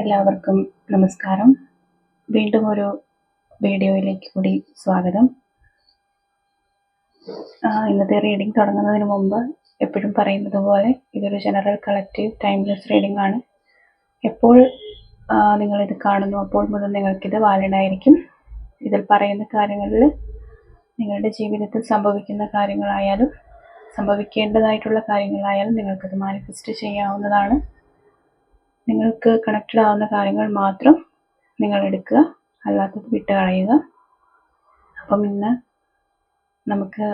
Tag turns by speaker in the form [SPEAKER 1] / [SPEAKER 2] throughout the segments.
[SPEAKER 1] എല്ലാവർക്കും നമസ്കാരം. വീണ്ടും ഒരു വീഡിയോയിലേക്ക് കൂടി സ്വാഗതം. ഇന്നത്തെ റീഡിംഗ് തുടങ്ങുന്നതിന് മുമ്പ് എപ്പോഴും പറയുന്നത് പോലെ ഇതൊരു ജനറൽ കളക്റ്റീവ് ടൈംലെസ് റീഡിംഗ് ആണ്. എപ്പോൾ നിങ്ങളിത് കാണുന്നു അപ്പോൾ മുതൽ നിങ്ങൾക്കിത് വാലിഡ് ആയിരിക്കും. ഇതിൽ പറയുന്ന കാര്യങ്ങളിൽ നിങ്ങളുടെ ജീവിതത്തിൽ സംഭവിക്കുന്ന കാര്യങ്ങളായാലും സംഭവിക്കേണ്ടതായിട്ടുള്ള കാര്യങ്ങളായാലും നിങ്ങൾക്കത് മാനിഫെസ്റ്റ് ചെയ്യാവുന്നതാണ്. നിങ്ങൾക്ക് കണക്റ്റഡ് ആവുന്ന കാര്യങ്ങൾ മാത്രം നിങ്ങൾ എടുക്കുക. അല്ലാത്തത് വിട്ട് കളയുക അപ്പം ഇന്ന് നമുക്ക്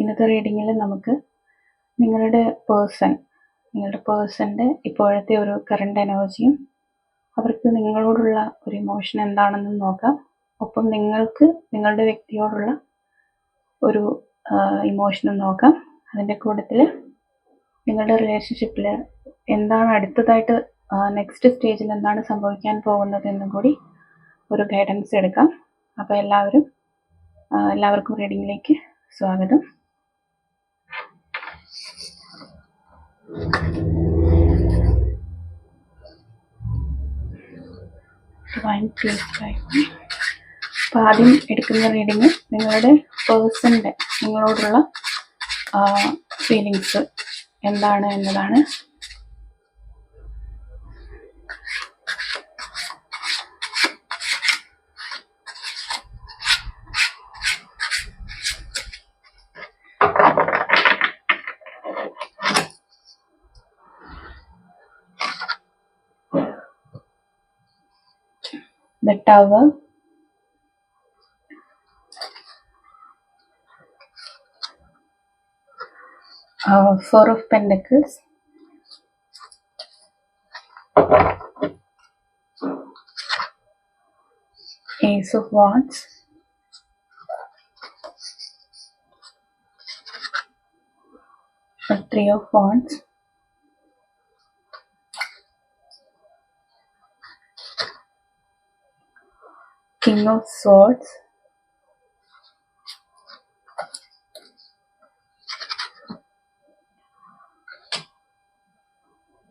[SPEAKER 1] ഇന്നത്തെ റീഡിങ്ങിൽ നമുക്ക് നിങ്ങളുടെ പേഴ്സൺ നിങ്ങളുടെ പേഴ്സന്റെ ഇപ്പോഴത്തെ ഒരു കറണ്ട് എനർജിയും അവർക്ക് നിങ്ങളോടുള്ള ഒരു ഇമോഷൻ എന്താണെന്ന് നോക്കാം. ഒപ്പം നിങ്ങൾക്ക് നിങ്ങളുടെ വ്യക്തിയോടുള്ള ഒരു ഇമോഷനും നോക്കാം. അതിന്റെ കൂട്ടത്തിൽ നിങ്ങളുടെ റിലേഷൻഷിപ്പിൽ എന്താണ് അടുത്തതായിട്ട് നെക്സ്റ്റ് സ്റ്റേജിൽ എന്താണ് സംഭവിക്കാൻ പോകുന്നത് എന്നും കൂടി ഒരു ഗൈഡൻസ് എടുക്കാം. അപ്പോൾ എല്ലാവരും എല്ലാവർക്കും റീഡിങ്ങിലേക്ക് സ്വാഗതം. അപ്പം ആദ്യം എടുക്കുന്ന റീഡിങ് നിങ്ങളുടെ പേഴ്സണിന്റെ നിങ്ങളോടുള്ള ഫീലിങ്സ് എന്താണ് എന്നതാണ് the tower. Uh, four of pentacles. Ace of wands. A three of wands king of swords.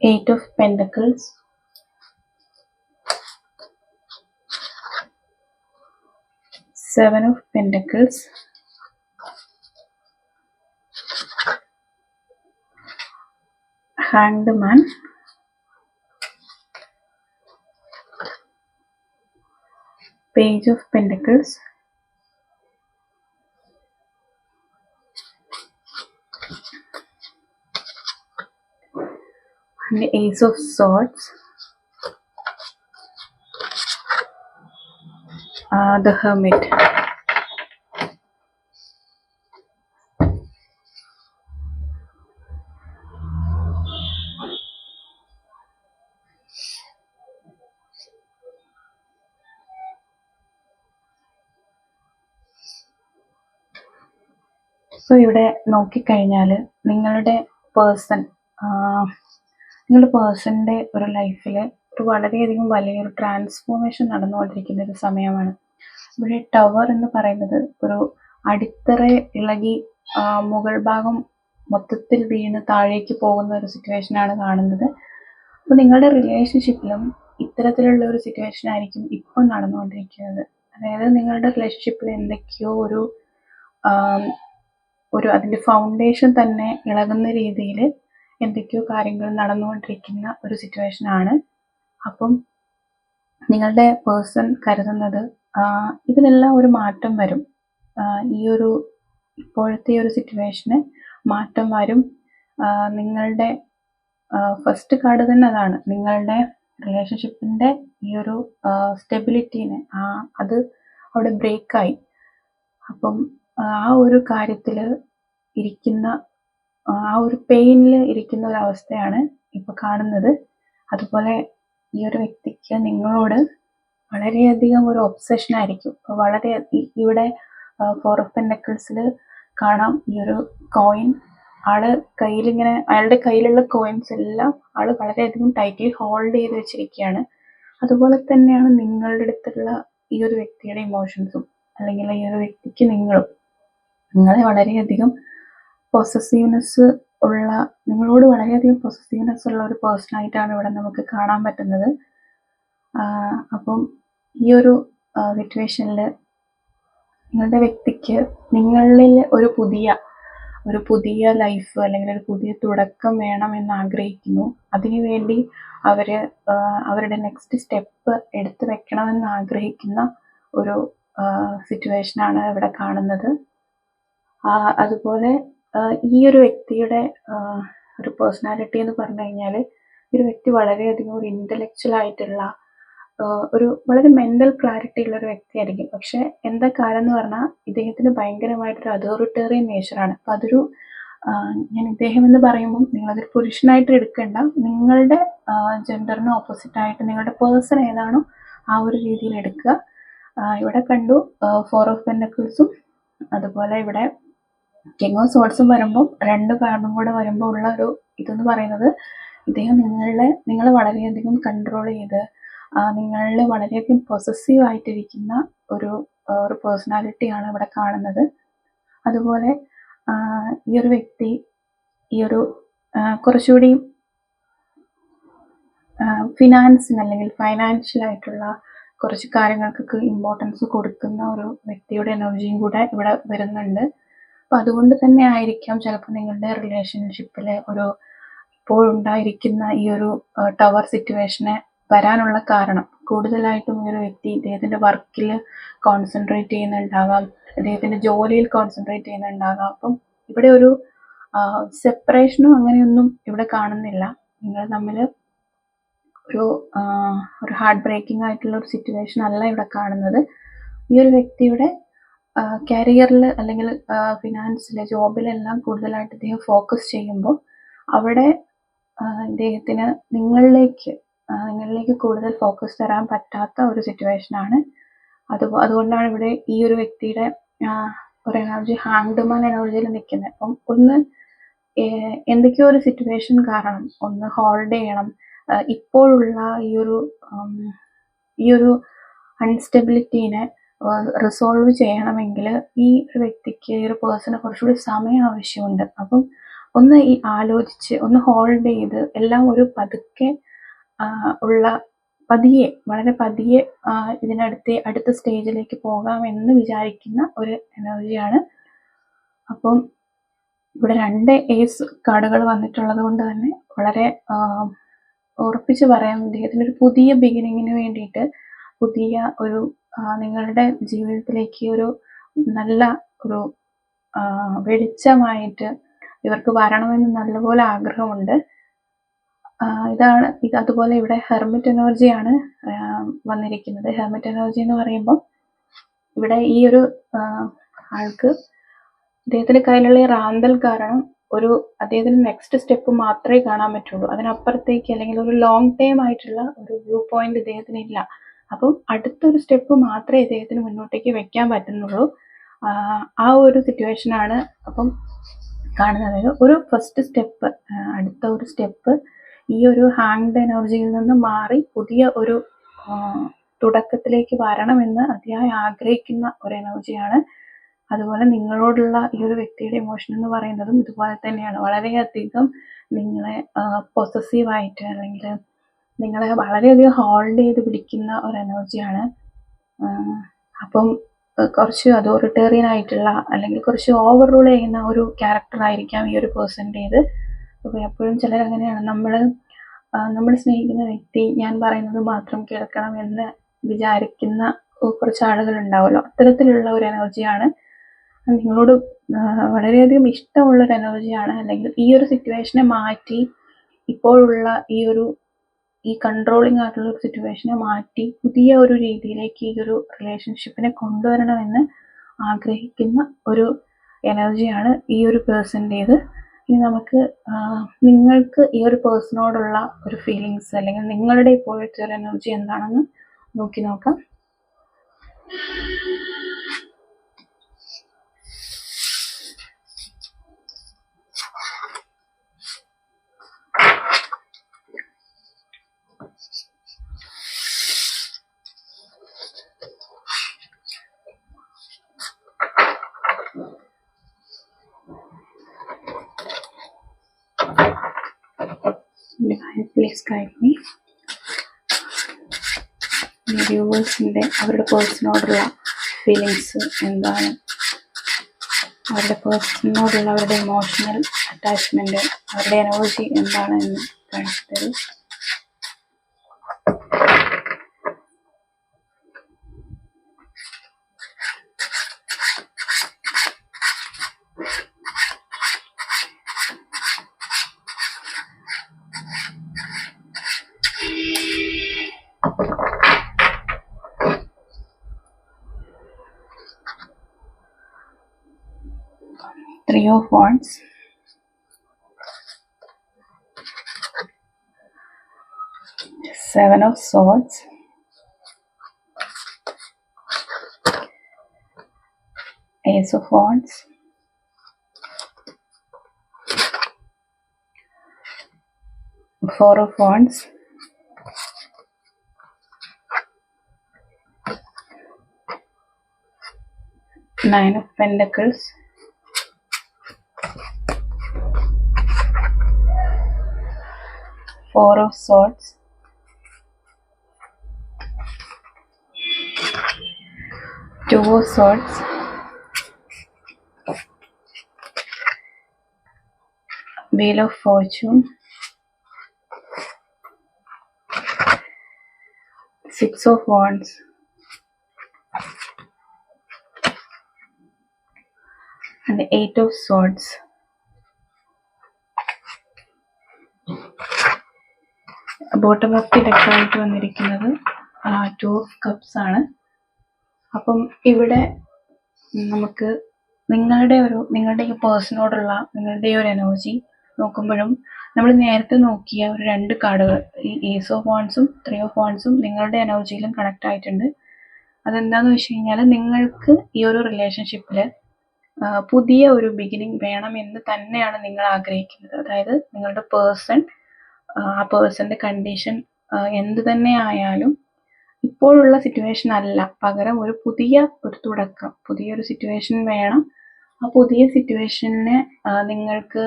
[SPEAKER 1] Eight of pentacles. Seven of pentacles. Hanged man page of pentacles. And the ace of swords. Uh, the hermit ഇവിടെ നോക്കിക്കഴിഞ്ഞാൽ നിങ്ങളുടെ person നിങ്ങളുടെ പേഴ്സണിന്റെ ഒരു ലൈഫിൽ ഒരു വളരെയധികം വലിയൊരു transformation നടന്നുകൊണ്ടിരിക്കുന്ന ഒരു സമയമാണ്. ഇവിടെ ടവർ എന്ന് പറയുന്നത് ഒരു അടിത്തറ ഇളകി മുകൾ ഭാഗം മൊത്തത്തിൽ വീണ് താഴേക്ക് പോകുന്ന ഒരു സിറ്റുവേഷനാണ് കാണുന്നത്. അപ്പോൾ നിങ്ങളുടെ റിലേഷൻഷിപ്പിലും ഇത്തരത്തിലുള്ള ഒരു സിറ്റുവേഷൻ ആയിരിക്കും ഇപ്പോൾ നടന്നുകൊണ്ടിരിക്കുന്നത്. അതായത് നിങ്ങളുടെ റിലേഷൻഷിപ്പിൽ എന്തൊക്കെയോ ഒരു ഒരു അതിന്റെ ഫൗണ്ടേഷൻ തന്നെ ഇളകുന്ന രീതിയിൽ എന്തൊക്കെയോ കാര്യങ്ങൾ നടന്നുകൊണ്ടിരിക്കുന്ന ഒരു സിറ്റുവേഷൻ ആണ്. അപ്പം നിങ്ങളുടെ പേഴ്സൺ കരുതുന്നത് ഇതിനെല്ലാം ഒരു മാറ്റം വരും. ഈ ഒരു ഇപ്പോഴത്തെ ഒരു സിറ്റുവേഷന് മാറ്റം വരും. നിങ്ങളുടെ ഫസ്റ്റ് കാർഡ് തന്നെ അതാണ്. നിങ്ങളുടെ റിലേഷൻഷിപ്പിന്റെ ഈ ഒരു സ്റ്റെബിലിറ്റീനെ ആ അത് അവിടെ ബ്രേക്കായി അപ്പം ആ ഒരു കാര്യത്തിൽ ഇരിക്കുന്ന ആ ഒരു പെയിനിൽ ഇരിക്കുന്ന ഒരു അവസ്ഥയാണ് ഇപ്പോൾ കാണുന്നത്. അതുപോലെ ഈ ഒരു വ്യക്തിക്ക് നിങ്ങളോട് വളരെയധികം ഒരു ഒബ്സഷൻ ആയിരിക്കും. വളരെ ഇവിടെ ഫോർ ഓഫ് പെൻഡക്കിൾസിൽ കാണാം ഈ ഒരു കോയിൻ ആൾ കയ്യിലിങ്ങനെ അയാളുടെ കയ്യിലുള്ള കോയിൻസ് എല്ലാം ആൾ വളരെയധികം ടൈറ്റ്ലി ഹോൾഡ് ചെയ്ത് വെച്ചിരിക്കുകയാണ്. അതുപോലെ തന്നെയാണ് നിങ്ങളുടെ അടുത്തുള്ള ഈ ഒരു വ്യക്തിയുടെ ഇമോഷൻസും അല്ലെങ്കിൽ ഈ ഒരു വ്യക്തിക്ക് നിങ്ങളും. നിങ്ങളെ വളരെയധികം പൊസസീവ്നെസ് ഉള്ള നിങ്ങളോട് വളരെയധികം പൊസസീവ്നെസ് ഉള്ള ഒരു പേഴ്സണായിട്ടാണ് ഇവിടെ നമുക്ക് കാണാൻ പറ്റുന്നത്. അപ്പം ഈ ഒരു സിറ്റുവേഷനിൽ നിങ്ങളുടെ വ്യക്തിക്ക് നിങ്ങളിൽ ഒരു പുതിയ ഒരു പുതിയ ലൈഫ് അല്ലെങ്കിൽ ഒരു പുതിയ തുടക്കം വേണം എന്ന് ആഗ്രഹിക്കുന്നു. അതിനുവേണ്ടി അവർ അവരുടെ നെക്സ്റ്റ് സ്റ്റെപ്പ് എടുത്തു വെക്കണമെന്ന് ആഗ്രഹിക്കുന്ന ഒരു സിറ്റുവേഷനാണ് ഇവിടെ കാണുന്നത്. അതുപോലെ ഈ ഒരു വ്യക്തിയുടെ ഒരു പേഴ്സണാലിറ്റി എന്ന് പറഞ്ഞു കഴിഞ്ഞാൽ ഈ ഒരു വ്യക്തി വളരെയധികം ഒരു ഇന്റലക്ച്വൽ ആയിട്ടുള്ള ഒരു വളരെ മെന്റൽ ക്ലാരിറ്റി ഉള്ള ഒരു വ്യക്തിയായിരിക്കും. പക്ഷെ എന്താ കാര്യം എന്ന് പറഞ്ഞാൽ ഇദ്ദേഹത്തിന് ഭയങ്കരമായിട്ടൊരു അതോറിറ്റേറിയൻ നേച്ചറാണ് അപ്പം അതൊരു ഞാൻ ഇദ്ദേഹം എന്ന് പറയുമ്പം നിങ്ങളതൊരു പുരുഷനായിട്ട് എടുക്കേണ്ട. നിങ്ങളുടെ ജെൻഡറിന് ഓപ്പോസിറ്റായിട്ട് നിങ്ങളുടെ പേഴ്സൺ ഏതാണോ ആ ഒരു രീതിയിൽ എടുക്കുക. ഇവിടെ കണ്ടു ഫോർ ഓഫ് പെൻഡക്കിൾസും അതുപോലെ ഇവിടെ കിങ് ഓഫ് വരുമ്പോൾ രണ്ട് കാർഡും കൂടെ വരുമ്പോൾ ഉള്ള ഒരു ഇതെന്ന് പറയുന്നത് ഇദ്ദേഹം നിങ്ങളെ നിങ്ങളെ വളരെയധികം കൺട്രോൾ ചെയ്ത് നിങ്ങളിൽ വളരെയധികം പൊസസീവ് ആയിട്ടിരിക്കുന്ന ഒരു ഒരു പേഴ്സണാലിറ്റിയാണ് ഇവിടെ കാണുന്നത്. അതുപോലെ ഈ ഒരു വ്യക്തി ഈ ഒരു കുറച്ചുകൂടി ഫിനാൻസിന് അല്ലെങ്കിൽ ഫൈനാൻഷ്യൽ ആയിട്ടുള്ള കുറച്ച് കാര്യങ്ങൾക്കൊക്കെ ഇമ്പോർട്ടൻസ് കൊടുക്കുന്ന ഒരു വ്യക്തിയുടെ എനർജിയും കൂടെ ഇവിടെ വരുന്നുണ്ട്. അപ്പം അതുകൊണ്ട് തന്നെ ആയിരിക്കാം ചിലപ്പോൾ നിങ്ങളുടെ റിലേഷൻഷിപ്പിൽ ഒരു ഇപ്പോഴുണ്ടായിരിക്കുന്ന ഈ ഒരു ടവർ സിറ്റുവേഷനെ വരാനുള്ള കാരണം. കൂടുതലായിട്ടും ഈ ഒരു വ്യക്തി ഇദ്ദേഹത്തിന്റെ വർക്കിൽ കോൺസെൻട്രേറ്റ് ചെയ്യുന്നുണ്ടാകാം. ഇദ്ദേഹത്തിന്റെ ജോലിയിൽ കോൺസെൻട്രേറ്റ് ചെയ്യുന്നുണ്ടാകാം. അപ്പം ഇവിടെ ഒരു സെപ്പറേഷനും അങ്ങനെയൊന്നും ഇവിടെ കാണുന്നില്ല. നിങ്ങൾ തമ്മിൽ ഒരു ഒരു ഹാർട്ട് ബ്രേക്കിംഗ് ആയിട്ടുള്ള ഒരു സിറ്റുവേഷൻ അല്ല ഇവിടെ കാണുന്നത്. ഈ ഒരു വ്യക്തിയുടെ കരിയറിൽ അല്ലെങ്കിൽ ഫിനാൻസിൽ ജോബിലെല്ലാം കൂടുതലായിട്ട് ഇദ്ദേഹം ഫോക്കസ് ചെയ്യുമ്പോൾ അവിടെ ഇദ്ദേഹത്തിന് നിങ്ങളിലേക്ക് നിങ്ങളിലേക്ക് കൂടുതൽ ഫോക്കസ് തരാൻ പറ്റാത്ത ഒരു സിറ്റുവേഷനാണ് അത് അതുകൊണ്ടാണ് ഇവിടെ ഈ ഒരു വ്യക്തിയുടെ ഒരു എനർജി ഹാങ്ഡ്മാൻ എനർജിയിൽ നിൽക്കുന്നത്. അപ്പം ഒന്ന് എന്തൊക്കെയോ ഒരു സിറ്റുവേഷൻ കാരണം ഒന്ന് ഹോൾഡ് ചെയ്യണം. ഇപ്പോഴുള്ള ഈ ഒരു ഈ ഒരു അൺസ്റ്റെബിലിറ്റീനെ റിസോൾവ് ചെയ്യണമെങ്കിൽ ഈ ഒരു വ്യക്തിക്ക് ഈ ഒരു പേഴ്സണ് കുറച്ചുകൂടി സമയം ആവശ്യമുണ്ട്. അപ്പം ഒന്ന് ഈ ആലോചിച്ച് ഒന്ന് ഹോൾഡ് ചെയ്ത് എല്ലാം ഒരു പതുക്കെ ഉള്ള പതിയെ വളരെ പതിയെ ഇതിനടുത്ത് അടുത്ത സ്റ്റേജിലേക്ക് പോകാമെന്ന് വിചാരിക്കുന്ന ഒരു എനർജിയാണ് അപ്പം ഇവിടെ രണ്ട് ഏസ് കാർഡുകൾ വന്നിട്ടുള്ളത് കൊണ്ട് തന്നെ വളരെ ഉറപ്പിച്ച് പറയാം ഇദ്ദേഹത്തിന് ഒരു പുതിയ ബിഗിനിങ്ങിന് വേണ്ടിയിട്ട് പുതിയ ഒരു നിങ്ങളുടെ ജീവിതത്തിലേക്ക് ഒരു നല്ല ഒരു വെളിച്ചമായിട്ട് ഇവർക്ക് വരണമെന്ന് നല്ലപോലെ ആഗ്രഹമുണ്ട്. ഇതാണ് ഇത് അതുപോലെ ഇവിടെ ഹെർമിറ്റ് എനർജിയാണ് വന്നിരിക്കുന്നത്. ഹെർമിറ്റ് എനർജി എന്ന് പറയുമ്പോൾ ഇവിടെ ഈ ഒരു ആൾക്ക് അദ്ദേഹത്തിന്റെ കയ്യിലുള്ള ഈ റാന്തൽ കാരണം ഒരു അദ്ദേഹത്തിന് നെക്സ്റ്റ് സ്റ്റെപ്പ് മാത്രമേ കാണാൻ പറ്റുള്ളൂ. അതിനപ്പുറത്തേക്ക് അല്ലെങ്കിൽ ഒരു ലോങ് ടൈം ആയിട്ടുള്ള ഒരു വ്യൂ പോയിന്റ് ഇദ്ദേഹത്തിന് ഇല്ല. അപ്പം അടുത്തൊരു സ്റ്റെപ്പ് മാത്രമേ ഇദ്ദേഹത്തിന് മുന്നോട്ടേക്ക് വെക്കാൻ പറ്റുന്നുള്ളൂ. ആ, ഒരു സിറ്റുവേഷനാണ് അപ്പം കാണുന്നത്. ഒരു ഫസ്റ്റ് സ്റ്റെപ്പ് അടുത്ത ഒരു സ്റ്റെപ്പ് ഈ ഒരു ഹാങ്ഡ് എനർജിയിൽ നിന്ന് മാറി പുതിയ ഒരു തുടക്കത്തിലേക്ക് വരണമെന്ന് അതിയായി ആഗ്രഹിക്കുന്ന ഒരു എനർജിയാണ് അതുപോലെ നിങ്ങളോടുള്ള ഈ ഒരു വ്യക്തിയുടെ ഇമോഷൻ എന്ന് പറയുന്നതും ഇതുപോലെ തന്നെയാണ്. വളരെയധികം നിങ്ങളെ പൊസസീവായിട്ട് അല്ലെങ്കിൽ നിങ്ങളെ വളരെയധികം ഹോൾഡ് ചെയ്ത് പിടിക്കുന്ന ഒരു എനർജിയാണ് അപ്പം കുറച്ച് അതോറിറ്റേറിയൻ ആയിട്ടുള്ള അല്ലെങ്കിൽ കുറച്ച് ഓവർ റൂൾ ചെയ്യുന്ന ഒരു ക്യാരക്ടർ ആയിരിക്കാം ഈ ഒരു പേഴ്സന്റേത് അപ്പോൾ എപ്പോഴും ചിലർ അങ്ങനെയാണ് നമ്മൾ നമ്മൾ സ്നേഹിക്കുന്ന വ്യക്തി ഞാൻ പറയുന്നത് മാത്രം കേൾക്കണം എന്ന് വിചാരിക്കുന്ന കുറച്ച് ആളുകൾ ഉണ്ടാവുമല്ലോ. അത്തരത്തിലുള്ള ഒരു എനർജിയാണ് നിങ്ങളോട് വളരെയധികം ഇഷ്ടമുള്ള ഒരു എനർജിയാണ് അല്ലെങ്കിൽ ഈ ഒരു സിറ്റുവേഷനെ മാറ്റി ഇപ്പോഴുള്ള ഈ ഒരു ഈ കൺട്രോളിങ് ആയിട്ടുള്ള ഒരു സിറ്റുവേഷനെ മാറ്റി പുതിയ ഒരു രീതിയിലേക്ക് ഈ ഒരു റിലേഷൻഷിപ്പിനെ കൊണ്ടുവരണമെന്ന് ആഗ്രഹിക്കുന്ന ഒരു എനർജിയാണ് ഈ ഒരു പേഴ്സന്റേത് ഇനി നമുക്ക് നിങ്ങൾക്ക് ഈ ഒരു പേഴ്സണോടുള്ള ഒരു ഫീലിങ്സ് അല്ലെങ്കിൽ നിങ്ങളുടെ ഇപ്പോഴത്തെ ഒരു എനർജി എന്താണെന്ന് നോക്കി നോക്കാം. മീ വ്യൂവേഴ്സിന്റെ അവരുടെ പേഴ്സണോടുള്ള ഫീലിങ്സ് എന്താണ്? അവരുടെ പേഴ്സണിനോടുള്ള അവരുടെ ഇമോഷണൽ അറ്റാച്ച്മെന്റ് അവരുടെ എനർജി എന്താണ് എന്ന് കാണിച്ചു തരൂ. Of wands. Seven of swords. Ace of wands. Four of wands. Nine of pentacles four of swords. Two of swords. Wheel of fortune. Six of wands. And eight of swords bottom of the ഡെക്കായിട്ട് വന്നിരിക്കുന്നത് two of cups ആണ്. അപ്പം ഇവിടെ നമുക്ക് നിങ്ങളുടെ ഒരു നിങ്ങളുടെ ഈ പേഴ്സണോടുള്ള നിങ്ങളുടെ ഈ ഒരു എനർജി നോക്കുമ്പോഴും നമ്മൾ നേരത്തെ നോക്കിയ ഒരു രണ്ട് കാർഡുകൾ ഈ ഏസ് ഓഫ് വാൺസും ത്രീ ഓഫ് വാൺസും നിങ്ങളുടെ എനർജിയിലും കണക്ട് ആയിട്ടുണ്ട്. അതെന്താന്ന് വെച്ച് കഴിഞ്ഞാൽ നിങ്ങൾക്ക് ഈ ഒരു റിലേഷൻഷിപ്പിൽ പുതിയ ഒരു ബിഗിനിങ് വേണം എന്ന് തന്നെയാണ് നിങ്ങൾ ആഗ്രഹിക്കുന്നത്. അതായത് നിങ്ങളുടെ പേഴ്സൺ ആ പേഴ്സന്റെ കണ്ടീഷൻ എന്ത് തന്നെ ആയാലും ഇപ്പോഴുള്ള സിറ്റുവേഷൻ അല്ല. പകരം ഒരു പുതിയ ഒരു തുടക്കം പുതിയൊരു സിറ്റുവേഷൻ വേണം. ആ പുതിയ സിറ്റുവേഷനെ നിങ്ങൾക്ക്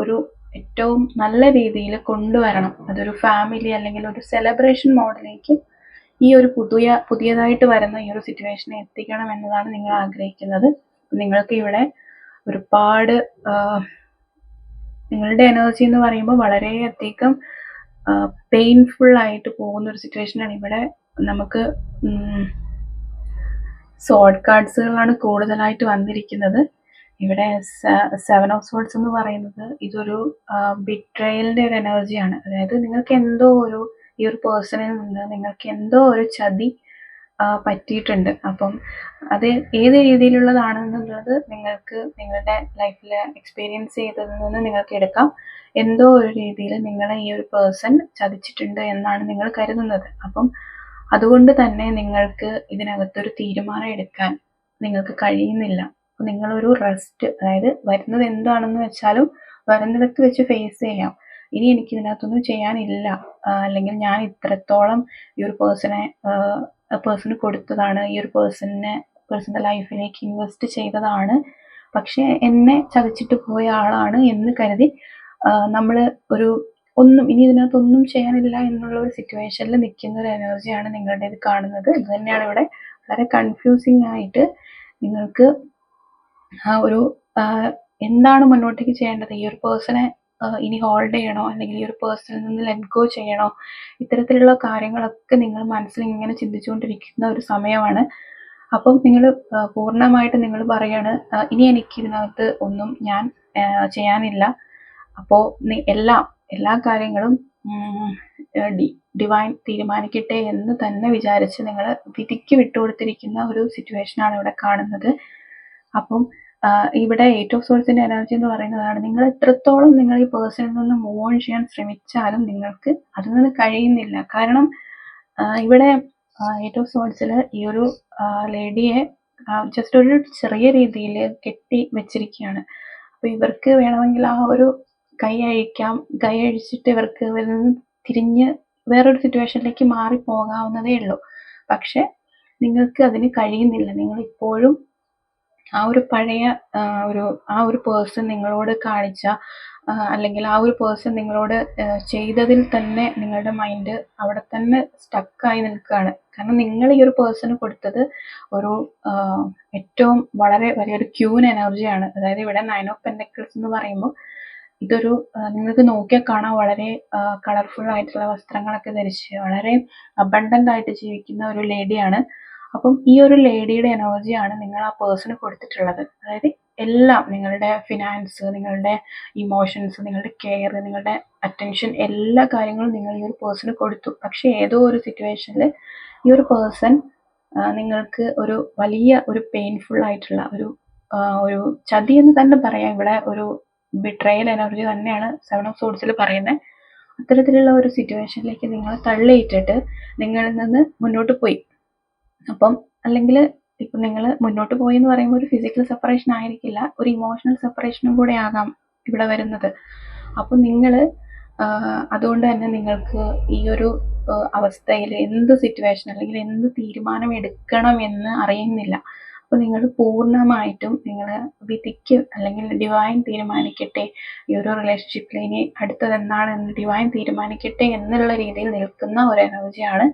[SPEAKER 1] ഒരു ഏറ്റവും നല്ല രീതിയിൽ കൊണ്ടുവരണം. അതൊരു ഫാമിലി അല്ലെങ്കിൽ ഒരു സെലിബ്രേഷൻ മോഡിലേക്ക് ഈ ഒരു പുതിയ പുതിയതായിട്ട് വരുന്ന ഈ ഒരു സിറ്റുവേഷനെ എത്തിക്കണം എന്നതാണ് നിങ്ങൾ ആഗ്രഹിക്കുന്നത്. നിങ്ങൾക്ക് ഇവിടെ ഒരുപാട് നിങ്ങളുടെ എനർജി എന്ന് പറയുമ്പോൾ വളരെയധികം പെയിൻഫുൾ ആയിട്ട് പോകുന്ന ഒരു സിറ്റുവേഷനാണ് ഇവിടെ നമുക്ക് സോഡ് കാർഡ്സുകളാണ് കൂടുതലായിട്ട് വന്നിരിക്കുന്നത്. ഇവിടെ സെവൻ ഓഫ് സോഡ്സ് എന്ന് പറയുന്നത് ഇതൊരു ബിട്രയലിന്റെ ഒരു എനർജിയാണ് അതായത് നിങ്ങൾക്ക് എന്തോ ഒരു ഈ ഒരു പേഴ്സണിൽ നിന്ന് നിങ്ങൾക്ക് എന്തോ ഒരു ചതി പറ്റിയിട്ടുണ്ട്. അപ്പം അത് ഏത് രീതിയിലുള്ളതാണെന്നുള്ളത് നിങ്ങൾക്ക് നിങ്ങളുടെ ലൈഫിൽ എക്സ്പീരിയൻസ് ചെയ്തതിൽ നിന്ന് നിങ്ങൾക്ക് എടുക്കാം. എന്തോ ഒരു രീതിയിൽ നിങ്ങളെ ഈ ഒരു പേഴ്സൺ ചതിച്ചിട്ടുണ്ട് എന്നാണ് നിങ്ങൾ കരുതുന്നത്. അപ്പം അതുകൊണ്ട് തന്നെ നിങ്ങൾക്ക് ഇതിനകത്തൊരു തീരുമാനം എടുക്കാൻ നിങ്ങൾക്ക് കഴിയുന്നില്ല. അപ്പം നിങ്ങളൊരു റെസ്റ്റ് അതായത് വരുന്നത് എന്താണെന്ന് വെച്ചാലും വരുന്നിടത്ത് വെച്ച് ഫേസ് ചെയ്യാം. ഇനി എനിക്ക് ഇതിനകത്തൊന്നും ചെയ്യാനില്ല അല്ലെങ്കിൽ ഞാൻ ഇത്രത്തോളം ഈ ഒരു പേഴ്സണെ പേഴ്സണ് കൊടുത്തതാണ്. ഈ ഒരു പേഴ്സണിനെ പേഴ്സണിന്റെ ലൈഫിലേക്ക് ഇൻവെസ്റ്റ് ചെയ്തതാണ്. പക്ഷേ എന്നെ ചതിച്ചിട്ട് പോയ ആളാണ് എന്ന് കരുതി നമ്മൾ ഒരു ഒന്നും ഇനി ഇതിനകത്തൊന്നും ചെയ്യാനില്ല എന്നുള്ള ഒരു സിറ്റുവേഷനിൽ നിൽക്കുന്ന ഒരു എനർജിയാണ് നിങ്ങളുടെ ഇത് കാണുന്നത്. ഇത് തന്നെയാണ് ഇവിടെ വളരെ കൺഫ്യൂസിങ് ആയിട്ട് നിങ്ങൾക്ക് ആ ഒരു എന്താണ് മുന്നോട്ടേക്ക് ചെയ്യേണ്ടത്? ഈ ഒരു പേഴ്സണെ ഇനി ഹോൾഡ് ചെയ്യണോ? അല്ലെങ്കിൽ ഈ ഒരു പേഴ്സണിൽ നിന്ന് ലെറ്റ് ഗോ ചെയ്യണോ? ഇത്തരത്തിലുള്ള കാര്യങ്ങളൊക്കെ നിങ്ങൾ മനസ്സിൽ ഇങ്ങനെ ചിന്തിച്ചുകൊണ്ടിരിക്കുന്ന ഒരു സമയമാണ്. അപ്പം നിങ്ങൾ പൂർണമായിട്ട് നിങ്ങൾ പറയാണ് ഇനി എനിക്ക് ഇതിനകത്ത് ഒന്നും ഞാൻ ചെയ്യാനില്ല. അപ്പോൾ എല്ലാം എല്ലാ കാര്യങ്ങളും ഡിവൈൻ തീരുമാനിക്കട്ടെ എന്ന് തന്നെ വിചാരിച്ച് നിങ്ങൾ വിധിക്ക് വിട്ടുകൊടുത്തിരിക്കുന്ന ഒരു സിറ്റുവേഷനാണ് ഇവിടെ കാണുന്നത്. അപ്പം ഇവിടെ എയ്റ്റ് ഓഫ് സോഴ്സിന്റെ എനർജി എന്ന് പറയുന്നതാണ്. നിങ്ങൾ എത്രത്തോളം നിങ്ങൾ ഈ പേഴ്സണിൽ നിന്ന് മൂവ് ഓൺ ചെയ്യാൻ ശ്രമിച്ചാലും നിങ്ങൾക്ക് അതിൽ നിന്ന് കഴിയുന്നില്ല. കാരണം ഇവിടെ എയ്റ്റ് ഓഫ് സോഴ്സിൽ ഈ ഒരു ലേഡിയെ ജസ്റ്റ് ഒരു ചെറിയ രീതിയിൽ കെട്ടി വെച്ചിരിക്കുകയാണ്. അപ്പൊ ഇവർക്ക് വേണമെങ്കിൽ ആ ഒരു കൈ അഴിക്കാം. കൈ അഴിച്ചിട്ട് ഇവർക്ക് ഇവരിൽ നിന്ന് തിരിഞ്ഞ് വേറൊരു സിറ്റുവേഷനിലേക്ക് മാറി പോകാവുന്നതേ ഉള്ളൂ. പക്ഷെ നിങ്ങൾക്ക് അതിന് കഴിയുന്നില്ല. നിങ്ങൾ ഇപ്പോഴും ആ ഒരു പഴയ ഒരു ആ ഒരു പേഴ്സൺ നിങ്ങളോട് കാണിച്ച അല്ലെങ്കിൽ ആ ഒരു പേഴ്സൺ നിങ്ങളോട് ചെയ്തതിൽ തന്നെ നിങ്ങളുടെ മൈൻഡ് അവിടെ തന്നെ സ്റ്റക്കായി നിൽക്കുകയാണ്. കാരണം നിങ്ങൾ ഈ ഒരു പേഴ്സണ് കൊടുത്തത് ഒരു ഏറ്റവും വളരെ വലിയൊരു ക്യൂൻ എനർജിയാണ് അതായത് ഇവിടെ നയൻ ഓഫ് പെൻഡക്കിൾസ് എന്ന് പറയുമ്പോൾ ഇതൊരു നിങ്ങൾക്ക് നോക്കിയാൽ കാണാൻ വളരെ കളർഫുൾ ആയിട്ടുള്ള വസ്ത്രങ്ങളൊക്കെ ധരിച്ച് വളരെ അബണ്ടന്റ് ആയിട്ട് ജീവിക്കുന്ന ഒരു ലേഡിയാണ് അപ്പം ഈ ഒരു ലേഡിയുടെ എനർജിയാണ് നിങ്ങൾ ആ പേഴ്സണ് കൊടുത്തിട്ടുള്ളത്. അതായത് എല്ലാം നിങ്ങളുടെ ഫിനാൻസ് നിങ്ങളുടെ ഇമോഷൻസ് നിങ്ങളുടെ കെയർ നിങ്ങളുടെ അറ്റൻഷൻ എല്ലാ കാര്യങ്ങളും നിങ്ങൾ ഈ ഒരു പേഴ്സണ് കൊടുത്തു. പക്ഷേ ഏതോ ഒരു സിറ്റുവേഷനിൽ ഈ ഒരു പേഴ്സൺ നിങ്ങൾക്ക് ഒരു വലിയ ഒരു പെയിൻഫുൾ ആയിട്ടുള്ള ഒരു ഒരു ചതി എന്ന് തന്നെ പറയാം. ഇവിടെ ഒരു ബിട്രയൽ എനർജി തന്നെയാണ് സെവൻ ഓഫ് സോഡ്സിൽ പറയുന്നത്. അത്തരത്തിലുള്ള ഒരു സിറ്റുവേഷനിലേക്ക് നിങ്ങൾ തള്ളിയിട്ടിട്ട് നിങ്ങളിൽ നിന്ന് മുന്നോട്ട് പോയി. അപ്പം അല്ലെങ്കിൽ ഇപ്പം നിങ്ങൾ മുന്നോട്ട് പോയി എന്ന് പറയുമ്പോൾ ഒരു ഫിസിക്കൽ സെപ്പറേഷൻ ആയിരിക്കില്ല ഒരു ഇമോഷണൽ സെപ്പറേഷനും കൂടെ ആകാം ഇവിടെ വരുന്നത്. അപ്പം നിങ്ങൾ അതുകൊണ്ട് തന്നെ നിങ്ങൾക്ക് ഈ ഒരു അവസ്ഥയിൽ എന്ത് സിറ്റുവേഷൻ അല്ലെങ്കിൽ എന്ത് തീരുമാനം എടുക്കണം എന്ന് അറിയുന്നില്ല. അപ്പോൾ നിങ്ങൾ പൂർണമായിട്ടും നിങ്ങൾ വിധിക്ക് അല്ലെങ്കിൽ ഡിവൈൻ തീരുമാനിക്കട്ടെ. ഈ ഒരു റിലേഷൻഷിപ്പിൽ ഇനി അടുത്തത് എന്താണെന്ന് ഡിവൈൻ തീരുമാനിക്കട്ടെ എന്നുള്ള രീതിയിൽ നിൽക്കുന്ന ഒരു എനർജിയാണ്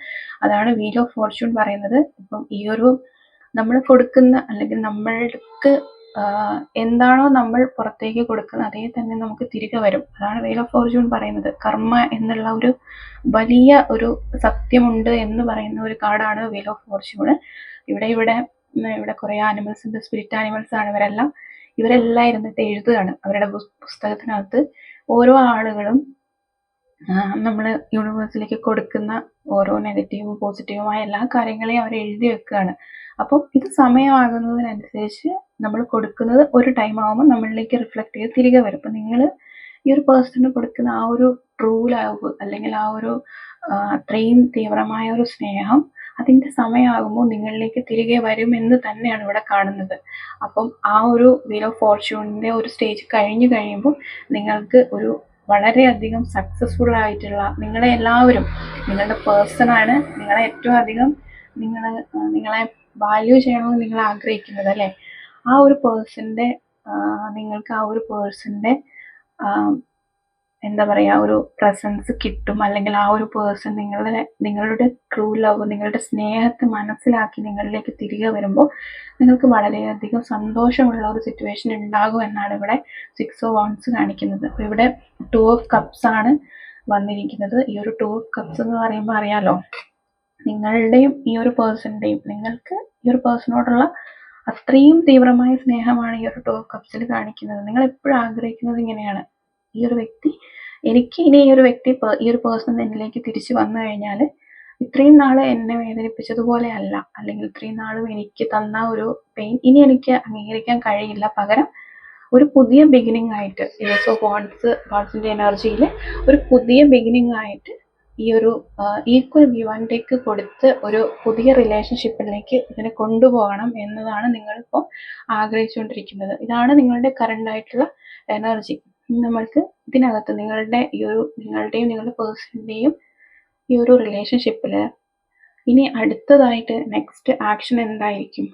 [SPEAKER 1] അതാണ് വീൽ ഓഫ് ഫോർച്യൂൺ പറയുന്നത്. ഇപ്പം ഈ ഒരു നമ്മൾ കൊടുക്കുന്ന അല്ലെങ്കിൽ നമ്മൾക്ക് എന്താണോ നമ്മൾ പുറത്തേക്ക് കൊടുക്കുന്നത് അതേ തന്നെ നമുക്ക് തിരികെ വരും. അതാണ് വെയിൽ ഓഫ് ഫോർച്യൂൺ പറയുന്നത്. കർമ്മ എന്നുള്ള ഒരു വലിയ ഒരു സത്യമുണ്ട് എന്ന് പറയുന്ന ഒരു കാർഡാണ് വെയിൽ ഓഫ് ഫോർച്യൂൺ ഇവിടെ ഇവിടെ ഇവിടെ കുറേ ആനിമൽസ് ഉണ്ട് സ്പിരിറ്റ് ആനിമൽസ് ആണ് ഇവരെല്ലാം. ഇവരെല്ലാം ഇരുന്നിട്ട് എഴുതുകയാണ്. അവരുടെ പുസ്തകത്തിനകത്ത് ഓരോ ആളുകളും നമ്മൾ യൂണിവേഴ്സിലേക്ക് കൊടുക്കുന്ന ഓരോ നെഗറ്റീവും പോസിറ്റീവുമായ എല്ലാ കാര്യങ്ങളെയും അവർ എഴുതി വെക്കുകയാണ്. അപ്പം ഇത് സമയമാകുന്നതിനനുസരിച്ച് നമ്മൾ കൊടുക്കുന്നത് ഒരു ടൈം ആകുമ്പോൾ നമ്മളിലേക്ക് റിഫ്ലക്ട് ചെയ്ത് തിരികെ വരും. അപ്പം നിങ്ങൾ ഈ ഒരു പേഴ്സണിന് കൊടുക്കുന്ന ആ ഒരു ട്രൂ ലവ് അല്ലെങ്കിൽ ആ ഒരു അത്രയും തീവ്രമായ ഒരു സ്നേഹം അതിന്റെ സമയമാകുമ്പോൾ നിങ്ങളിലേക്ക് തിരികെ വരും എന്ന് തന്നെയാണ് ഇവിടെ കാണുന്നത്. അപ്പം ആ ഒരു വീൽ ഓഫ് ഫോർച്യൂണിന്റെ ഒരു സ്റ്റേജ് കഴിഞ്ഞു കഴിയുമ്പോൾ നിങ്ങൾക്ക് ഒരു വളരെയധികം സക്സസ്ഫുൾ ആയിട്ടുള്ള നിങ്ങളെ എല്ലാവരും നിങ്ങളുടെ പേഴ്സണാണ് നിങ്ങളെ ഏറ്റവും അധികം നിങ്ങൾ നിങ്ങളെ വാല്യൂ ചെയ്യണമെന്ന് നിങ്ങൾ ആഗ്രഹിക്കുന്നത് അല്ലേ? ആ ഒരു പേഴ്സന്റെ നിങ്ങൾക്ക് ആ ഒരു പേഴ്സന്റെ എന്താ പറയുക ഒരു പ്രസൻസ് കിട്ടും. അല്ലെങ്കിൽ ആ ഒരു പേഴ്സൺ നിങ്ങളുടെ നിങ്ങളുടെ ട്രൂ ലവ് നിങ്ങളുടെ സ്നേഹത്തെ മനസ്സിലാക്കി നിങ്ങളിലേക്ക് തിരികെ വരുമ്പോൾ നിങ്ങൾക്ക് വളരെയധികം സന്തോഷമുള്ള ഒരു സിറ്റുവേഷൻ ഉണ്ടാകും എന്നാണ് ഇവിടെ സിക്സ് ഓഫ് വൺസ് കാണിക്കുന്നത്. അപ്പോൾ ഇവിടെ ടു ഓഫ് കപ്സ് ആണ് വന്നിരിക്കുന്നത്. ഈ ഒരു ടു ഓഫ് കപ്സ് എന്ന് പറയുമ്പോൾ അറിയാലോ നിങ്ങളുടെയും ഈ ഒരു പേഴ്സണിന്റെയും നിങ്ങൾക്ക് ഈ ഒരു പേഴ്സണോടുള്ള അത്രയും തീവ്രമായ സ്നേഹമാണ് ഈ ഒരു ടു ഓഫ് കപ്സിൽ കാണിക്കുന്നത്. നിങ്ങൾ എപ്പോഴും ആഗ്രഹിക്കുന്നത് ഇങ്ങനെയാണ്. ഈ ഒരു വ്യക്തി എനിക്ക് ഇനി ഈ ഒരു വ്യക്തി ഈ ഒരു പേഴ്സൺ എന്നിലേക്ക് തിരിച്ചു വന്നു കഴിഞ്ഞാൽ ഇത്രയും നാൾ എന്നെ വേദനിപ്പിച്ചതുപോലെ അല്ല അല്ലെങ്കിൽ ഇത്രയും നാളും എനിക്ക് തന്ന ഒരു പെയിൻ ഇനി എനിക്ക് അംഗീകരിക്കാൻ കഴിയില്ല. പകരം ഒരു പുതിയ ബിഗിനിങ് ആയിട്ട് ഏസ് ഓഫ് ഗോഡ്സ് ഗോഡ്സിന്റെ എനർജിയിൽ ഒരു പുതിയ ബിഗിനിങ് ആയിട്ട് ഈ ഒരു ഈക്വൽ വ്യൂ ആൻഡ് ടേക്ക് കൊടുത്ത് ഒരു പുതിയ റിലേഷൻഷിപ്പിലേക്ക് ഇതിനെ കൊണ്ടുപോകണം എന്നതാണ് നിങ്ങളിപ്പോൾ ആഗ്രഹിച്ചുകൊണ്ടിരിക്കുന്നത്. ഇതാണ് നിങ്ങളുടെ കറണ്ട് ആയിട്ടുള്ള എനർജി നമ്മൾക്ക് ഇതിനകത്ത് നിങ്ങളുടെ ഈ ഒരു നിങ്ങളുടെയും നിങ്ങളുടെ പേഴ്സണിന്റെയും ഈ ഒരു റിലേഷൻഷിപ്പിൽ ഇനി അടുത്തതായിട്ട് നെക്സ്റ്റ് ആക്ഷൻ എന്തായിരിക്കും?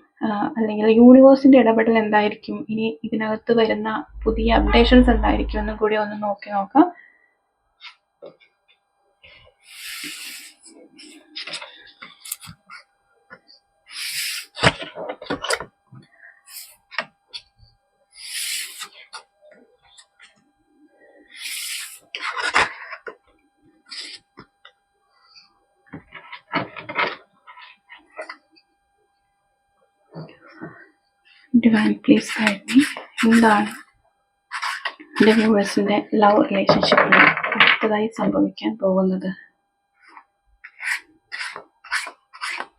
[SPEAKER 1] അല്ലെങ്കിൽ യൂണിവേഴ്സിന്റെ ഇടപെടൽ എന്തായിരിക്കും? ഇനി ഇതിനകത്ത് വരുന്ന പുതിയ അപ്ഡേഷൻസ് എന്തായിരിക്കും എന്നും കൂടി ഒന്ന് നോക്കി നോക്കാം. ഡിവൈൻ പ്ലീസ് മീ എന്താണ്? എന്റെ വ്യൂവേഴ്സിന്റെ ലവ് റിലേഷൻഷിപ്പിൽ അടുത്തതായി സംഭവിക്കാൻ പോകുന്നത്.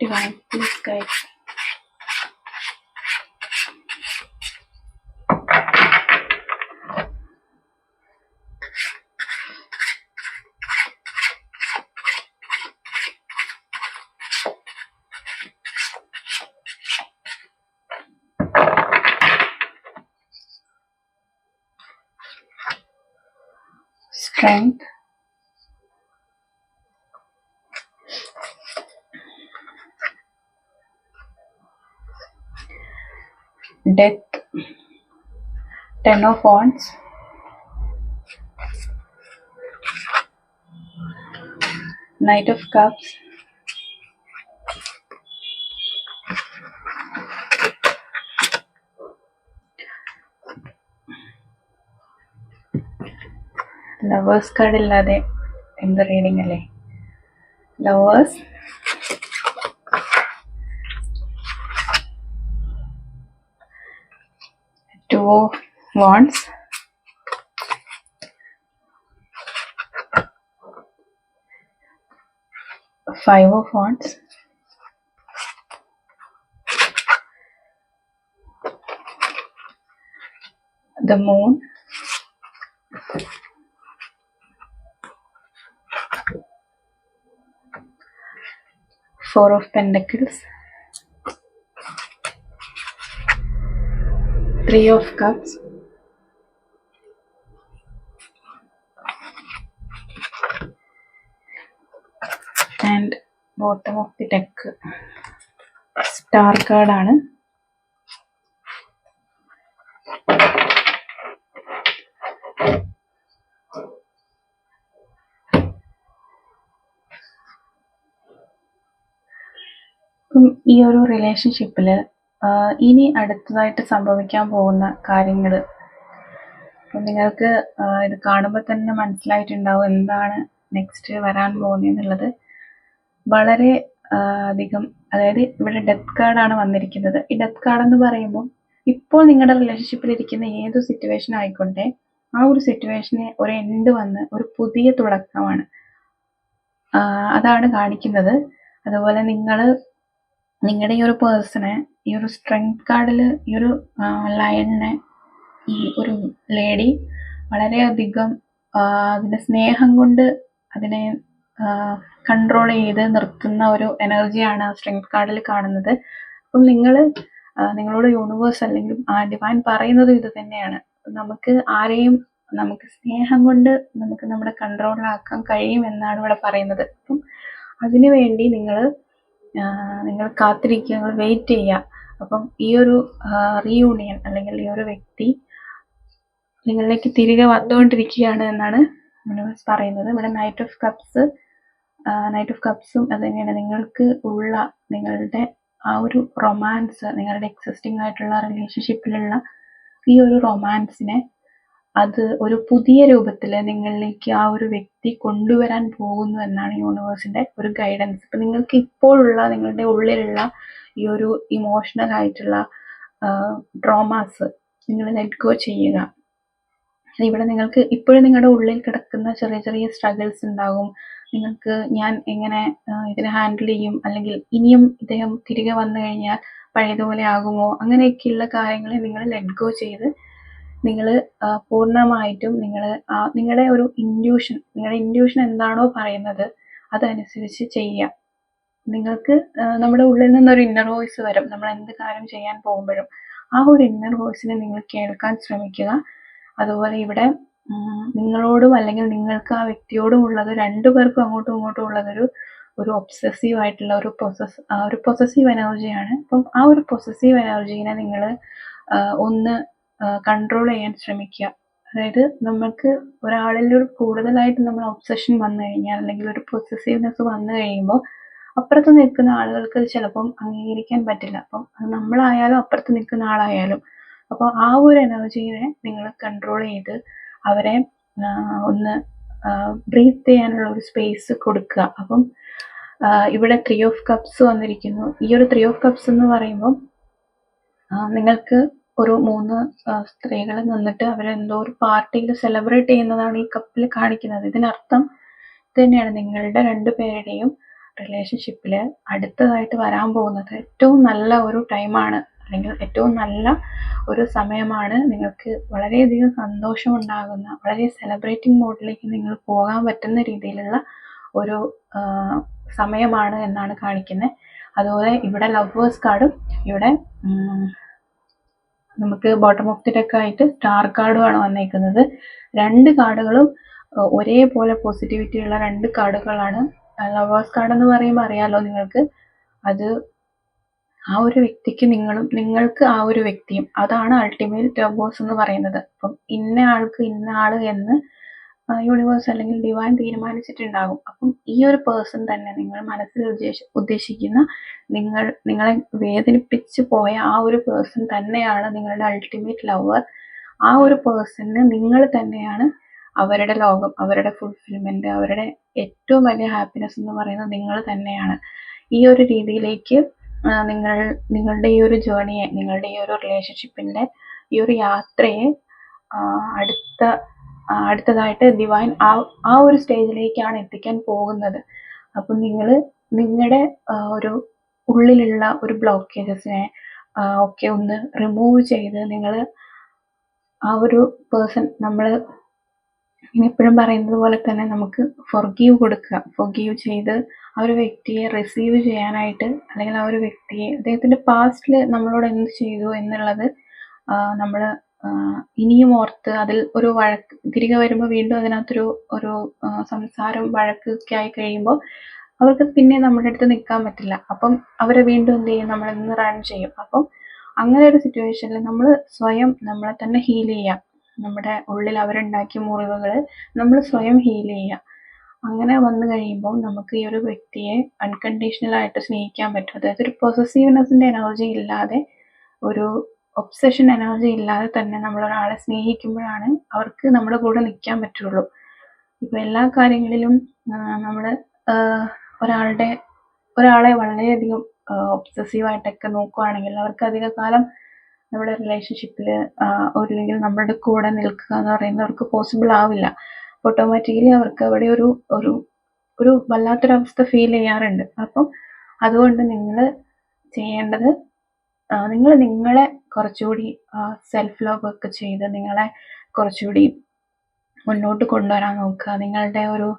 [SPEAKER 1] Divine please guide strength. Death ten of wands. Knight of cups lovers card ഇല്ലാതെ എന്ത് റീഡിംഗ് അല്ലേ? Lovers two of wands. Five of wands. The moon. four of pentacles three of cups and bottom of the deck star കാർഡാണ് ഈ ഒരു റിലേഷൻഷിപ്പിൽ ഇനി അടുത്തതായിട്ട് സംഭവിക്കാൻ പോകുന്ന കാര്യങ്ങൾ അപ്പം നിങ്ങൾക്ക് ഇത് കാണുമ്പോൾ തന്നെ മനസ്സിലായിട്ടുണ്ടാവും എന്താണ് നെക്സ്റ്റ് വരാൻ പോകുന്നതെന്നുള്ളത് വളരെ അധികം അതായത് ഇവിടെ ഡെത്ത് കാർഡാണ് വന്നിരിക്കുന്നത്. ഈ ഡെത്ത് കാർഡ് എന്ന് പറയുമ്പോൾ ഇപ്പോൾ നിങ്ങളുടെ റിലേഷൻഷിപ്പിൽ ഇരിക്കുന്ന ഏത് സിറ്റുവേഷൻ ആയിക്കോട്ടെ ആ ഒരു സിറ്റുവേഷനെ ഒരു എൻഡ് വന്ന് ഒരു പുതിയ തുടക്കമാണ്. അതാണ് കാണിക്കുന്നത്. അതുപോലെ നിങ്ങൾ നിങ്ങളുടെ ഈ ഒരു പേഴ്സണെ ഈ ഒരു സ്ട്രെങ്ത് കാർഡിൽ ഈ ഒരു ലയണിനെ ഈ ഒരു ലേഡി വളരെയധികം അതിന്റെ സ്നേഹം കൊണ്ട് അതിനെ കൺട്രോൾ ചെയ്ത് നിർത്തുന്ന ഒരു എനർജിയാണ് ആ സ്ട്രെങ്ത് കാർഡിൽ കാണുന്നത്. അപ്പം നിങ്ങൾ നിങ്ങളോട് യൂണിവേഴ്സ് അല്ലെങ്കിൽ ആ ഡിവൈൻ പറയുന്നത് ഇത് തന്നെയാണ്. നമുക്ക് ആരെയും നമുക്ക് സ്നേഹം കൊണ്ട് നമുക്ക് നമ്മുടെ കൺട്രോളിലാക്കാൻ കഴിയും എന്നാണ് ഇവിടെ പറയുന്നത്. അപ്പം അതിനു വേണ്ടി നിങ്ങൾ നിങ്ങൾ കാത്തിരിക്കുക നിങ്ങൾ വെയിറ്റ് ചെയ്യുക. അപ്പം ഈ ഒരു റീയൂണിയൻ അല്ലെങ്കിൽ ഈ ഒരു വ്യക്തി നിങ്ങളിലേക്ക് തിരികെ വന്നുകൊണ്ടിരിക്കുകയാണ് എന്നാണ് യൂണിവേഴ്സ് പറയുന്നത്. ഇവിടെ knight of cups knight of കപ്സും അത് തന്നെയാണ്. നിങ്ങൾക്ക് ഉള്ള നിങ്ങളുടെ ആ ഒരു റൊമാൻസ് നിങ്ങളുടെ എക്സിസ്റ്റിംഗ് ആയിട്ടുള്ള റിലേഷൻഷിപ്പിലുള്ള ഈ ഒരു റൊമാൻസിനെ അത് ഒരു പുതിയ രൂപത്തിൽ നിങ്ങളിലേക്ക് ആ ഒരു വ്യക്തി കൊണ്ടുവരാൻ പോകുന്നു എന്നാണ് യൂണിവേഴ്സിന്റെ ഒരു ഗൈഡൻസ് ഇപ്പം നിങ്ങൾക്ക് ഇപ്പോഴുള്ള നിങ്ങളുടെ ഉള്ളിലുള്ള ഈ ഒരു ഇമോഷണൽ ആയിട്ടുള്ള ഡ്രോമാസ് നിങ്ങൾ ലെറ്റ് ഗോ ചെയ്യുക. ഇവിടെ നിങ്ങൾക്ക് ഇപ്പോഴും നിങ്ങളുടെ ഉള്ളിൽ കിടക്കുന്ന ചെറിയ ചെറിയ സ്ട്രഗിൾസ് ഉണ്ടാകും. നിങ്ങൾക്ക് ഞാൻ എങ്ങനെ ഇതിനെ ഹാൻഡിൽ ചെയ്യും? അല്ലെങ്കിൽ ഇനിയും ഇദ്ദേഹം തിരികെ വന്നു കഴിഞ്ഞാൽ പഴയതുപോലെ ആകുമോ? അങ്ങനെയൊക്കെയുള്ള കാര്യങ്ങളെ നിങ്ങൾ ലെറ്റ് ഗോ ചെയ്ത് നിങ്ങൾ പൂർണമായിട്ടും നിങ്ങൾ നിങ്ങളുടെ ഒരു ഇൻഡ്യൂഷൻ നിങ്ങളുടെ ഇൻഡ്യൂഷൻ എന്താണോ പറയുന്നത് അതനുസരിച്ച് ചെയ്യുക നിങ്ങൾക്ക് നമ്മുടെ ഉള്ളിൽ നിന്നൊരു ഇന്നർ വോയിസ് വരും. നമ്മൾ എന്ത് കാര്യം ചെയ്യാൻ പോകുമ്പോഴും ആ ഒരു ഇന്നർ വോയിസിനെ നിങ്ങൾ കേൾക്കാൻ ശ്രമിക്കുക. അതുപോലെ ഇവിടെ നിങ്ങളോടും അല്ലെങ്കിൽ നിങ്ങൾക്ക് ആ വ്യക്തിയോടും ഉള്ളത് രണ്ടു പേർക്കും അങ്ങോട്ടും ഇങ്ങോട്ടും ഉള്ളതൊരു ഒരു ഒബ്സസീവ് ആയിട്ടുള്ള ഒരു പൊസസ് ഒരു പൊസസീവ് എനർജിയാണ് അപ്പം ആ ഒരു പൊസസീവ് എനർജീനെ നിങ്ങൾ ഒന്ന് കൺട്രോൾ ചെയ്യാൻ ശ്രമിക്കുക. അതായത് നമുക്ക് ഒരാളിൽ ഒരു കൂടുതലായിട്ട് നമ്മൾ ഒബ്സഷൻ വന്നു കഴിഞ്ഞാൽ അല്ലെങ്കിൽ ഒരു പൊസസീവ്നെസ് വന്നു കഴിയുമ്പോൾ അപ്പുറത്ത് നിൽക്കുന്ന ആളുകൾക്ക് ചിലപ്പം അംഗീകരിക്കാൻ പറ്റില്ല. അപ്പം അത് നമ്മളായാലും അപ്പുറത്ത് നിൽക്കുന്ന ആളായാലും അപ്പോൾ ആ ഒരു എനർജീനെ നിങ്ങൾ കൺട്രോൾ ചെയ്ത് അവരെ ഒന്ന് ബ്രീത്ത് ചെയ്യാനുള്ള ഒരു സ്പേസ് കൊടുക്കുക. അപ്പം ഇവിടെ ത്രീ ഓഫ് കപ്സ് വന്നിരിക്കുന്നു. ഈ ഒരു ത്രീ ഓഫ് കപ്സ് എന്ന് പറയുമ്പോൾ നിങ്ങൾക്ക് ഒരു മൂന്ന് സ്ത്രീകൾ നിന്നിട്ട് അവരെന്തോ ഒരു പാർട്ടിയിൽ സെലിബ്രേറ്റ് ചെയ്യുന്നതാണ് ഈ കപ്പിൽ കാണിക്കുന്നത്. ഇതിനർത്ഥം തന്നെയാണ് നിങ്ങളുടെ രണ്ടു പേരുടെയും റിലേഷൻഷിപ്പിൽ അടുത്തതായിട്ട് വരാൻ പോകുന്നത്. ഏറ്റവും നല്ല ഒരു ടൈമാണ് അല്ലെങ്കിൽ ഏറ്റവും നല്ല ഒരു സമയമാണ് നിങ്ങൾക്ക് വളരെയധികം സന്തോഷമുണ്ടാകുന്ന വളരെ സെലിബ്രേറ്റിംഗ് മോഡിലേക്ക് നിങ്ങൾ പോകാൻ പറ്റുന്ന രീതിയിലുള്ള ഒരു സമയമാണ് എന്നാണ് കാണിക്കുന്നത് അതുപോലെ ഇവിടെ ലവേഴ്സ് കാർഡും ഇവിടെ നമുക്ക് ബോട്ടം ഓഫ് ദി ഡെക്ക് ആയിട്ട് സ്റ്റാർ കാർഡുമാണ് വന്നേക്കുന്നത്. രണ്ട് കാർഡുകളും ഒരേപോലെ പോസിറ്റിവിറ്റി ഉള്ള രണ്ട് കാർഡുകളാണ്. ലവേഴ്സ് കാർഡ് എന്ന് പറയുമ്പോൾ അറിയാലോ നിങ്ങൾക്ക്? അത് ആ ഒരു വ്യക്തിക്ക് നിങ്ങളും നിങ്ങൾക്ക് ആ ഒരു വ്യക്തിയും അതാണ് അൾട്ടിമേറ്റ് ലവേഴ്സ് എന്ന് പറയുന്നത്. അപ്പം ഇന്ന ആൾക്ക് ഇന്ന ആൾ എന്ന് യൂണിവേഴ്സ് അല്ലെങ്കിൽ ഡിവൈൻ തീരുമാനിച്ചിട്ടുണ്ടാകും. അപ്പം ഈ ഒരു പേഴ്സൺ തന്നെ നിങ്ങൾ മനസ്സിൽ ഉദ്ദേശ ഉദ്ദേശിക്കുന്ന നിങ്ങൾ നിങ്ങളെ വേദനിപ്പിച്ച് പോയ ആ ഒരു പേഴ്സൺ തന്നെയാണ് നിങ്ങളുടെ അൾട്ടിമേറ്റ് ലവർ ആ ഒരു പേഴ്സണിന് നിങ്ങൾ തന്നെയാണ് അവരുടെ ലോകം അവരുടെ ഫുൾഫിൽമെന്റ് അവരുടെ ഏറ്റവും വലിയ ഹാപ്പിനെസ് എന്ന് പറയുന്നത് നിങ്ങൾ തന്നെയാണ്. ഈ ഒരു രീതിയിലേക്ക് നിങ്ങൾ നിങ്ങളുടെ ഈ ഒരു ജേണിയെ നിങ്ങളുടെ ഈ ഒരു റിലേഷൻഷിപ്പിന്റെ ഈ ഒരു യാത്രയെ അടുത്ത അടുത്തതായിട്ട് ഡിവൈൻ ആ ആ ഒരു സ്റ്റേജിലേക്കാണ് എത്തിക്കാൻ പോകുന്നത്. അപ്പം നിങ്ങൾ നിങ്ങളുടെ ഒരു ഉള്ളിലുള്ള ഒരു ബ്ലോക്കേജസിനെ ഒക്കെ ഒന്ന് റിമൂവ് ചെയ്ത് നിങ്ങൾ ആ ഒരു പേഴ്സൺ നമ്മൾ എപ്പോഴും പറയുന്നത് പോലെ തന്നെ നമുക്ക് ഫൊർഗീവ് കൊടുക്കുക. ഫൊർഗീവ് ചെയ്ത് ആ ഒരു വ്യക്തിയെ റിസീവ് ചെയ്യാനായിട്ട് അല്ലെങ്കിൽ ആ ഒരു വ്യക്തിയെ അദ്ദേഹത്തിന്റെ പാസ്റ്റിൽ നമ്മളോട് എന്ത് ചെയ്തു എന്നുള്ളത് നമ്മൾ ഇനിയും ഓർത്ത് അതിൽ ഒരു വഴക്ക് തിരികെ വരുമ്പോൾ വീണ്ടും അതിനകത്തൊരു ഒരു സംസാരം വഴക്കൊക്കെ ആയി കഴിയുമ്പോൾ അവർക്ക് പിന്നെ നമ്മുടെ അടുത്ത് നിൽക്കാൻ പറ്റില്ല. അപ്പം അവരെ വീണ്ടും എന്ത് ചെയ്യും? നമ്മൾ നിന്ന് റൺ ചെയ്യും. അപ്പം അങ്ങനെ ഒരു സിറ്റുവേഷനിൽ നമ്മൾ സ്വയം നമ്മളെ തന്നെ ഹീൽ ചെയ്യാം. നമ്മുടെ ഉള്ളിൽ അവരുണ്ടാക്കിയ മുറിവുകൾ നമ്മൾ സ്വയം ഹീൽ ചെയ്യാം. അങ്ങനെ വന്നു കഴിയുമ്പോൾ നമുക്ക് ഈ ഒരു വ്യക്തിയെ അൺകണ്ടീഷണൽ ആയിട്ട് സ്നേഹിക്കാൻ പറ്റും. അതായത് ഒരു പൊസസീവ്നെസ്സിന്റെ എനർജി ഇല്ലാതെ ഒരു ഒബ്സഷൻ എനർജി ഇല്ലാതെ തന്നെ നമ്മൾ ഒരാളെ സ്നേഹിക്കുമ്പോഴാണ് അവർക്ക് നമ്മുടെ കൂടെ നിൽക്കാൻ പറ്റുള്ളൂ. ഇപ്പൊ എല്ലാ കാര്യങ്ങളിലും നമ്മൾ ഒരാളുടെ ഒരാളെ വളരെയധികം ഒബ്സസീവ് ആയിട്ടൊക്കെ നോക്കുവാണെങ്കിൽ അവർക്ക് അധികകാലം നമ്മുടെ റിലേഷൻഷിപ്പിൽ അല്ലെങ്കിൽ നമ്മളുടെ കൂടെ നിൽക്കുക എന്ന് പറയുന്നത് അവർക്ക് പോസിബിൾ ആവില്ല. ഓട്ടോമാറ്റിക്കലി അവർക്ക് അവിടെ ഒരു ഒരു ഒരു വല്ലാത്തൊരവസ്ഥ ഫീൽ ചെയ്യാറുണ്ട്. അപ്പം അതുകൊണ്ട് നിങ്ങൾ ചെയ്യേണ്ടത് നിങ്ങൾ നിങ്ങളെ കുറച്ചുകൂടി സെൽഫ് ലവ് ഒക്കെ ചെയ്ത് നിങ്ങളെ കുറച്ചുകൂടി മുന്നോട്ട് കൊണ്ടുവരാൻ നോക്കുക. നിങ്ങളുടെ ഒരു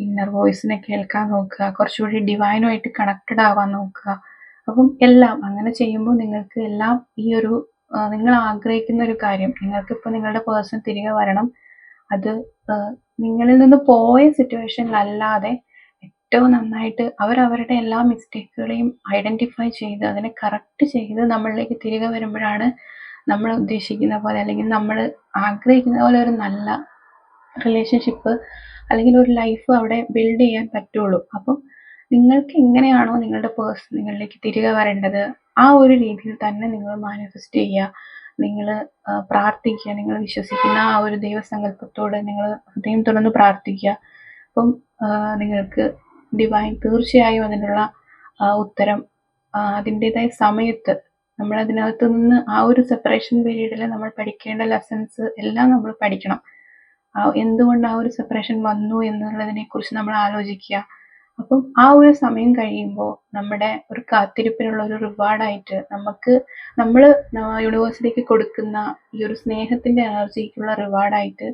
[SPEAKER 1] ഇന്നർ വോയിസിനെ കേൾക്കാൻ നോക്കുക. കുറച്ചുകൂടി ഡിവൈനുമായിട്ട് കണക്റ്റഡ് ആവാൻ നോക്കുക. അപ്പം എല്ലാം അങ്ങനെ ചെയ്യുമ്പോൾ നിങ്ങൾക്ക് എല്ലാം ഈ ഒരു നിങ്ങൾ ആഗ്രഹിക്കുന്ന ഒരു കാര്യം നിങ്ങൾക്കിപ്പോൾ നിങ്ങളുടെ പേഴ്സൺ തിരികെ വരണം. അത് നിങ്ങളിൽ നിന്ന് പോയ സിറ്റുവേഷനിലല്ലാതെ ഏറ്റവും നന്നായിട്ട് അവരവരുടെ എല്ലാ മിസ്റ്റേക്കുകളെയും ഐഡന്റിഫൈ ചെയ്ത് അതിനെ കറക്റ്റ് ചെയ്ത് നമ്മളിലേക്ക് തിരികെ വരുമ്പോഴാണ് നമ്മൾ ഉദ്ദേശിക്കുന്ന പോലെ അല്ലെങ്കിൽ നമ്മൾ ആഗ്രഹിക്കുന്ന പോലെ ഒരു നല്ല റിലേഷൻഷിപ്പ് അല്ലെങ്കിൽ ഒരു ലൈഫ് അവിടെ ബിൽഡ് ചെയ്യാൻ പറ്റുള്ളൂ. അപ്പം നിങ്ങൾക്ക് എങ്ങനെയാണോ നിങ്ങളുടെ പേഴ്സൺ നിങ്ങളിലേക്ക് തിരികെ വരേണ്ടത് ആ ഒരു രീതിയിൽ തന്നെ നിങ്ങൾ മാനിഫെസ്റ്റ് ചെയ്യുക. നിങ്ങൾ പ്രാർത്ഥിക്കുക. നിങ്ങൾ വിശ്വസിക്കുന്ന ആ ഒരു ദൈവസങ്കല്പത്തോട് നിങ്ങൾ ഹൃദയം തുറന്ന് പ്രാർത്ഥിക്കുക. അപ്പം നിങ്ങൾക്ക് ഡിവൈൻ തീർച്ചയായും അതിനുള്ള ഉത്തരം അതിന്റെതായ സമയത്ത് നമ്മൾ അതിനകത്ത് നിന്ന് ആ ഒരു സെപ്പറേഷൻ പീരീഡിൽ നമ്മൾ പഠിക്കേണ്ട ലെസൺസ് എല്ലാം നമ്മൾ പഠിക്കണം. എന്തുകൊണ്ട് ആ ഒരു സെപ്പറേഷൻ വന്നു എന്നുള്ളതിനെ കുറിച്ച് നമ്മൾ ആലോചിക്കുക. അപ്പം ആ ഒരു സമയം കഴിയുമ്പോൾ നമ്മുടെ ഒരു കാത്തിരിപ്പിനുള്ള ഒരു റിവാർഡായിട്ട് നമുക്ക് നമ്മൾ യൂണിവേഴ്സിറ്റിക്ക് കൊടുക്കുന്ന ഈ ഒരു സ്നേഹത്തിന്റെ എനർജിക്കുള്ള റിവാർഡായിട്ട്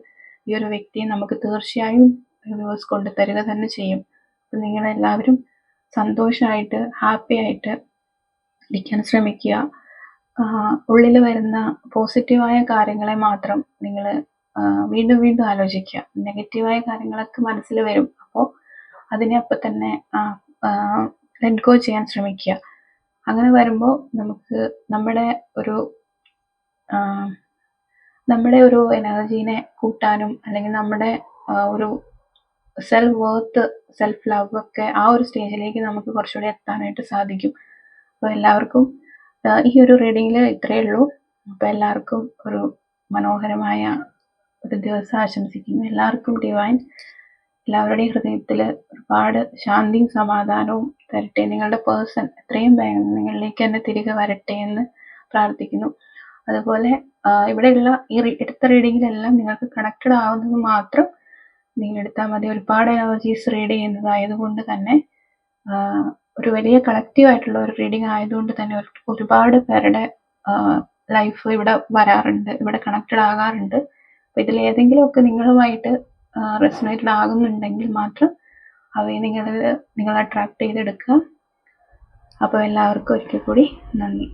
[SPEAKER 1] ഈ ഒരു വ്യക്തിയെ നമുക്ക് തീർച്ചയായും യൂണിവേഴ്സ് കൊണ്ടുതരിക തന്നെ ചെയ്യും. നിങ്ങളെല്ലാവരും സന്തോഷമായിട്ട് ഹാപ്പി ആയിട്ട് ഇരിക്കാൻ ശ്രമിക്കുക. ഉള്ളിൽ വരുന്ന പോസിറ്റീവായ കാര്യങ്ങളെ മാത്രം നിങ്ങൾ വീണ്ടും വീണ്ടും ആലോചിക്കുക. നെഗറ്റീവായ കാര്യങ്ങളൊക്കെ മനസ്സിൽ വരും. അപ്പോൾ അതിനെ അപ്പം തന്നെ ലെറ്റ് ഗോ ചെയ്യാൻ ശ്രമിക്കുക. അങ്ങനെ വരുമ്പോൾ നമുക്ക് നമ്മുടെ ഒരു നമ്മുടെ ഒരു എനർജീനെ കൂട്ടാനും അല്ലെങ്കിൽ നമ്മുടെ ഒരു സെൽഫ് വർത്ത് സെൽഫ് ലവ് ഒക്കെ ആ ഒരു സ്റ്റേജിലേക്ക് നമുക്ക് കുറച്ചുകൂടി എത്താനായിട്ട് സാധിക്കും. അപ്പോൾ എല്ലാവർക്കും ഈ ഒരു റീഡിങ്ങിൽ ഇത്രയേ ഉള്ളൂ. അപ്പോൾ എല്ലാവർക്കും ഒരു മനോഹരമായ ഒരു ദിവസം ആശംസിക്കുന്നു. എല്ലാവർക്കും ഡിവൈൻ എല്ലാവരുടെയും ഹൃദയത്തിൽ ഒരുപാട് ശാന്തിയും സമാധാനവും തരട്ടെ. നിങ്ങളുടെ പേഴ്സൺ എത്രയും വേഗം നിങ്ങളിലേക്ക് തന്നെ തിരികെ വരട്ടെ എന്ന് പ്രാർത്ഥിക്കുന്നു. അതുപോലെ ഇവിടെയുള്ള ഈ എടുത്ത റീഡിങ്ങിലെല്ലാം നിങ്ങൾക്ക് കണക്റ്റഡ് ആവുന്നത് മാത്രം നിങ്ങൾ എടുത്താൽ മതി. ഒരുപാട് എനർജീസ് റീഡ് ചെയ്യുന്നതായതുകൊണ്ട് തന്നെ ഒരു വലിയ കളക്റ്റീവ് ആയിട്ടുള്ള ഒരു റീഡിങ് ആയതുകൊണ്ട് തന്നെ ഒരുപാട് പേരുടെ ലൈഫ് ഇവിടെ വരാറുണ്ട് ഇവിടെ കണക്റ്റഡ് ആകാറുണ്ട്. അപ്പോൾ ഇതിൽ ഏതെങ്കിലുമൊക്കെ നിങ്ങളുമായിട്ട് റെസണേറ്റഡ് ആകുന്നുണ്ടെങ്കിൽ മാത്രം അവയെ നിങ്ങൾ നിങ്ങൾ അട്രാക്ട് ചെയ്തെടുക്കുക. അപ്പോൾ എല്ലാവർക്കും ഒരിക്കൽ കൂടി നന്ദി.